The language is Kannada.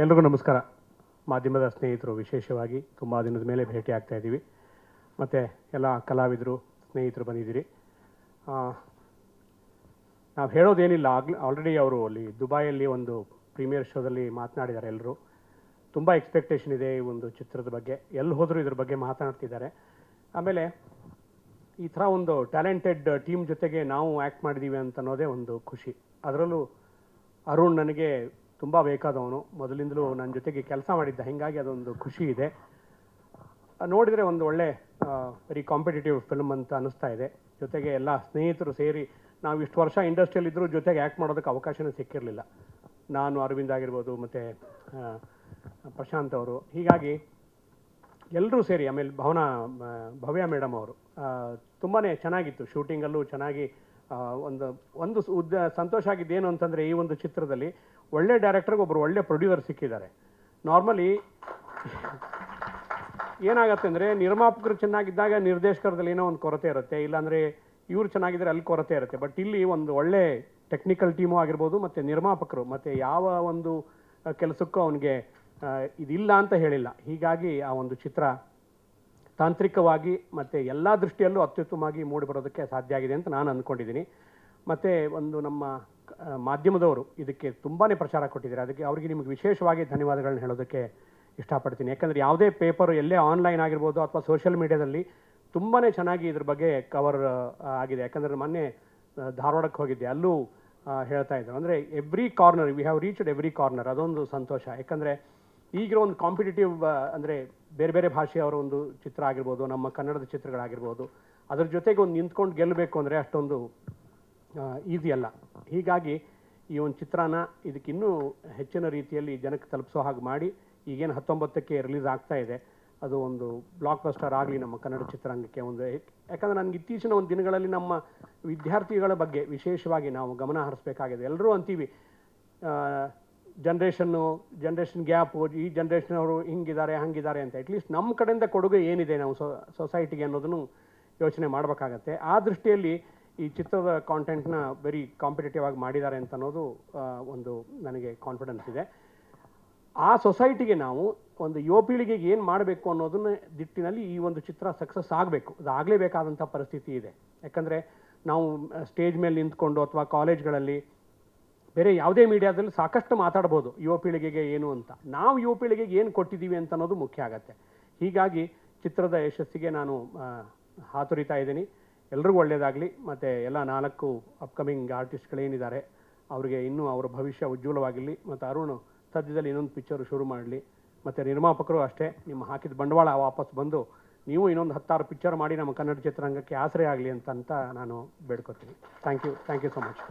ಎಲ್ರಿಗೂ ನಮಸ್ಕಾರ. ಮಾಧ್ಯಮದ ಸ್ನೇಹಿತರು ವಿಶೇಷವಾಗಿ ತುಂಬ ದಿನದ ಮೇಲೆ ಭೇಟಿ ಆಗ್ತಾ ಇದ್ದೀವಿ. ಮತ್ತು ಎಲ್ಲ ಕಲಾವಿದರು, ಸ್ನೇಹಿತರು ಬಂದಿದ್ದೀರಿ. ನಾವು ಹೇಳೋದೇನಿಲ್ಲ. ಆಗ್ಲಿ ಆಲ್ರೆಡಿ ಅವರು ಅಲ್ಲಿ ದುಬೈಯಲ್ಲಿ ಒಂದು ಪ್ರೀಮಿಯರ್ ಶೋದಲ್ಲಿ ಮಾತನಾಡಿದ್ದಾರೆ ಎಲ್ಲರೂ ತುಂಬ ಎಕ್ಸ್ಪೆಕ್ಟೇಷನ್ ಇದೆ ಈ ಒಂದು ಚಿತ್ರದ ಬಗ್ಗೆ. ಎಲ್ಲಿ ಹೋದರೂ ಇದ್ರ ಬಗ್ಗೆ ಮಾತನಾಡ್ತಿದ್ದಾರೆ. ಆಮೇಲೆ ಈ ಥರ ಒಂದು ಟ್ಯಾಲೆಂಟೆಡ್ ಟೀಮ್ ಜೊತೆಗೆ ನಾವು ಆ್ಯಕ್ಟ್ ಮಾಡಿದ್ದೀವಿ ಅಂತ ಅನ್ನೋದೇ ಒಂದು ಖುಷಿ. ಅದರಲ್ಲೂ ಅರುಣ್ ನನಗೆ ತುಂಬ ಬೇಕಾದವನು. ಮೊದಲಿಂದಲೂ ನನ್ನ ಜೊತೆಗೆ ಕೆಲಸ ಮಾಡಿದ್ದ, ಹೀಗಾಗಿ ಅದೊಂದು ಖುಷಿ ಇದೆ. ನೋಡಿದರೆ ಒಂದು ಒಳ್ಳೆ ವೆರಿ ಕಾಂಪಿಟೇಟಿವ್ ಫಿಲ್ಮ್ ಅಂತ ಅನಿಸ್ತಾ ಇದೆ. ಜೊತೆಗೆ ಎಲ್ಲ ಸ್ನೇಹಿತರು ಸೇರಿ, ನಾವು ಇಷ್ಟು ವರ್ಷ ಇಂಡಸ್ಟ್ರಿಯಲ್ಲಿದ್ದರೂ ಜೊತೆಗೆ ಆ್ಯಕ್ಟ್ ಮಾಡೋದಕ್ಕೆ ಅವಕಾಶನೇ ಸಿಕ್ಕಿರಲಿಲ್ಲ. ನಾನು ಅರವಿಂದ್ ಆಗಿರ್ಬೋದು, ಮತ್ತು ಪ್ರಶಾಂತ್ ಅವರು. ಹೀಗಾಗಿ ಎಲ್ಲರೂ ಸೇರಿ, ಆಮೇಲೆ ಭವನ, ಭವ್ಯ ಮೇಡಮ್ ಅವರು ತುಂಬಾ ಚೆನ್ನಾಗಿತ್ತು. ಶೂಟಿಂಗಲ್ಲೂ ಚೆನ್ನಾಗಿ ಒಂದು ಒಂದು ಉದ್ದ ಸಂತೋಷ ಆಗಿದ್ದೇನು ಅಂತಂದರೆ ಈ ಒಂದು ಚಿತ್ರದಲ್ಲಿ ಒಳ್ಳೆ ಡೈರೆಕ್ಟರ್ಗೆ ಒಬ್ಬರು ಒಳ್ಳೆ ಪ್ರೊಡ್ಯೂಸರ್ ಸಿಕ್ಕಿದ್ದಾರೆ. ನಾರ್ಮಲಿ ಏನಾಗತ್ತೆ ಅಂದರೆ ನಿರ್ಮಾಪಕರು ಚೆನ್ನಾಗಿದ್ದಾಗ ನಿರ್ದೇಶಕರದಲ್ಲಿ ಏನೋ ಒಂದು ಕೊರತೆ ಇರುತ್ತೆ. ಇಲ್ಲಾಂದರೆ ಇವರು ಚೆನ್ನಾಗಿದ್ದರೆ ಅಲ್ಲಿ ಕೊರತೆ ಇರುತ್ತೆ. ಬಟ್ ಇಲ್ಲಿ ಒಂದು ಒಳ್ಳೆ ಟೆಕ್ನಿಕಲ್ ಟೀಮು ಆಗಿರ್ಬೋದು, ಮತ್ತು ನಿರ್ಮಾಪಕರು, ಮತ್ತು ಯಾವ ಒಂದು ಕೆಲಸಕ್ಕೂ ಅವನಿಗೆ ಇದಿಲ್ಲ ಅಂತ ಹೇಳಿಲ್ಲ. ಹೀಗಾಗಿ ಆ ಒಂದು ಚಿತ್ರ ತಾಂತ್ರಿಕವಾಗಿ ಮತ್ತು ಎಲ್ಲ ದೃಷ್ಟಿಯಲ್ಲೂ ಅತ್ಯುತ್ತಮವಾಗಿ ಮೂಡಿಬರೋದಕ್ಕೆ ಸಾಧ್ಯ ಆಗಿದೆ ಅಂತ ನಾನು ಅಂದ್ಕೊಂಡಿದ್ದೀನಿ ಮತ್ತು ಒಂದು ನಮ್ಮ ಮಾಧ್ಯಮದವರು ಇದಕ್ಕೆ ತುಂಬಾ ಪ್ರಚಾರ ಕೊಟ್ಟಿದ್ದಾರೆ. ಅದಕ್ಕೆ ಅವರಿಗೆ ನಿಮಗೆ ವಿಶೇಷವಾಗಿ ಧನ್ಯವಾದಗಳನ್ನ ಹೇಳೋದಕ್ಕೆ ಇಷ್ಟಪಡ್ತೀನಿ. ಯಾಕಂದರೆ ಯಾವುದೇ ಪೇಪರು ಎಲ್ಲೇ ಆನ್ಲೈನ್ ಆಗಿರ್ಬೋದು ಅಥವಾ ಸೋಷಿಯಲ್ ಮೀಡಿಯಾದಲ್ಲಿ ತುಂಬಾ ಚೆನ್ನಾಗಿ ಇದ್ರ ಬಗ್ಗೆ ಕವರ್ ಆಗಿದೆ. ಯಾಕಂದರೆ ಮೊನ್ನೆ ಧಾರವಾಡಕ್ಕೆ ಹೋಗಿದ್ದೆ. ಅಲ್ಲೂ ಹೇಳ್ತಾ ಇದ್ದರು ಅಂದರೆ every corner we have reached every corner ಅದೊಂದು ಸಂತೋಷ. ಯಾಕಂದರೆ ಈಗಿರೋ ಒಂದು ಕಾಂಪಿಟೇಟಿವ್ ಅಂದರೆ ಬೇರೆ ಬೇರೆ ಭಾಷೆಯವರ ಒಂದು ಚಿತ್ರ ಆಗಿರ್ಬೋದು, ನಮ್ಮ ಕನ್ನಡದ ಚಿತ್ರಗಳಾಗಿರ್ಬೋದು, ಅದ್ರ ಜೊತೆಗೆ ಒಂದು ನಿಂತ್ಕೊಂಡು ಗೆಲ್ಲಬೇಕು ಅಂದರೆ ಅಷ್ಟೊಂದು ಈಸಿ ಅಲ್ಲ. ಹೀಗಾಗಿ ಈ ಒಂದು ಚಿತ್ರನ ಇದಕ್ಕಿನ್ನೂ ಹೆಚ್ಚಿನ ರೀತಿಯಲ್ಲಿ ಜನಕ್ಕೆ ತಲುಪಿಸೋ ಹಾಗೆ ಮಾಡಿ, ಈಗೇನು ಹತ್ತೊಂಬತ್ತಕ್ಕೆ ರಿಲೀಸ್ ಆಗ್ತಾ ಇದೆ, ಅದು ಒಂದು ಬ್ಲಾಕ್ ಬಸ್ಟರ್ ಆಗಲಿ ನಮ್ಮ ಕನ್ನಡ ಚಿತ್ರರಂಗಕ್ಕೆ ಒಂದು, ಯಾಕಂದರೆ ನನಗೆ ಇತ್ತೀಚಿನ ಒಂದು ದಿನಗಳಲ್ಲಿ ನಮ್ಮ ವಿದ್ಯಾರ್ಥಿಗಳ ಬಗ್ಗೆ ವಿಶೇಷವಾಗಿ ನಾವು ಗಮನ ಹರಿಸ್ಬೇಕಾಗಿದೆ. ಎಲ್ಲರೂ ಅಂತೀವಿ ಜನ್ರೇಷನ್ನು ಜನ್ರೇಷನ್ ಗ್ಯಾಪು ಈ ಜನ್ರೇಷನ್ ಅವರು ಹಿಂಗಿದ್ದಾರೆ, ಹಂಗಿದ್ದಾರೆ ಅಂತ ಅಟ್ಲೀಸ್ಟ್ ನಮ್ಮ ಕಡೆಯಿಂದ ಕೊಡುಗೆ ಏನಿದೆ ನಾವು ಸೊಸೈಟಿಗೆ ಅನ್ನೋದನ್ನು ಯೋಚನೆ ಮಾಡಬೇಕಾಗತ್ತೆ. ಆ ದೃಷ್ಟಿಯಲ್ಲಿ ಈ ಚಿತ್ರದ ಕಾಂಟೆಂಟ್ನ ವೆರಿ ಕಾಂಪಿಟೇಟಿವ್ ಆಗಿ ಮಾಡಿದ್ದಾರೆ ಅಂತ ಅನ್ನೋದು ಒಂದು ನನಗೆ ಕಾನ್ಫಿಡೆನ್ಸ್ ಇದೆ. ಆ ಸೊಸೈಟಿಗೆ ನಾವು ಒಂದು ಯುವ ಪೀಳಿಗೆಗೆ ಏನು ಮಾಡಬೇಕು ಅನ್ನೋದನ್ನ ದಿಟ್ಟಿನಲ್ಲಿ ಈ ಒಂದು ಚಿತ್ರ ಸಕ್ಸಸ್ ಆಗಬೇಕು. ಅದು ಆಗಲೇಬೇಕಾದಂಥ ಪರಿಸ್ಥಿತಿ ಇದೆ. ಯಾಕಂದರೆ ನಾವು ಸ್ಟೇಜ್ ಮೇಲೆ ನಿಂತ್ಕೊಂಡು ಅಥವಾ ಕಾಲೇಜ್ಗಳಲ್ಲಿ ಬೇರೆ ಯಾವುದೇ ಮೀಡಿಯಾದಲ್ಲಿ ಸಾಕಷ್ಟು ಮಾತಾಡ್ಬೋದು, ಯುವ ಪೀಳಿಗೆಗೆ ಏನು ಅಂತ. ನಾವು ಯುವ ಪೀಳಿಗೆಗೆ ಏನು ಕೊಟ್ಟಿದ್ದೀವಿ ಅಂತ ಅನ್ನೋದು ಮುಖ್ಯ ಆಗತ್ತೆ. ಹೀಗಾಗಿ ಚಿತ್ರದ ಯಶಸ್ಸಿಗೆ ನಾನು ಹಾತೊರಿತಾ ಇದ್ದೀನಿ. ಎಲ್ರಿಗೂ ಒಳ್ಳೆಯದಾಗಲಿ ಮತ್ತು ಎಲ್ಲ ನಾಲ್ಕು ಅಪ್ಕಮಿಂಗ್ ಆರ್ಟಿಸ್ಟ್ಗಳೇನಿದ್ದಾರೆ ಅವರಿಗೆ ಇನ್ನೂ ಅವರ ಭವಿಷ್ಯ ಉಜ್ವಲವಾಗಿರಲಿ. ಮತ್ತು ಅರುಣ್ ಸದ್ಯದಲ್ಲಿ ಇನ್ನೊಂದು ಪಿಕ್ಚರು ಶುರು ಮಾಡಲಿ. ಮತ್ತು ನಿರ್ಮಾಪಕರು ಅಷ್ಟೇ, ನಿಮ್ಮ ಹಾಕಿದ ಬಂಡವಾಳ ವಾಪಸ್ ಬಂದು ನೀವು ಇನ್ನೊಂದು ಹತ್ತಾರು ಪಿಕ್ಚರ್ ಮಾಡಿ ನಮ್ಮ ಕನ್ನಡ ಚಿತ್ರರಂಗಕ್ಕೆ ಆಸರೆ ಆಗಲಿ ಅಂತ ನಾನು ಬೇಡ್ಕೊತೀನಿ. Thank you thank you so much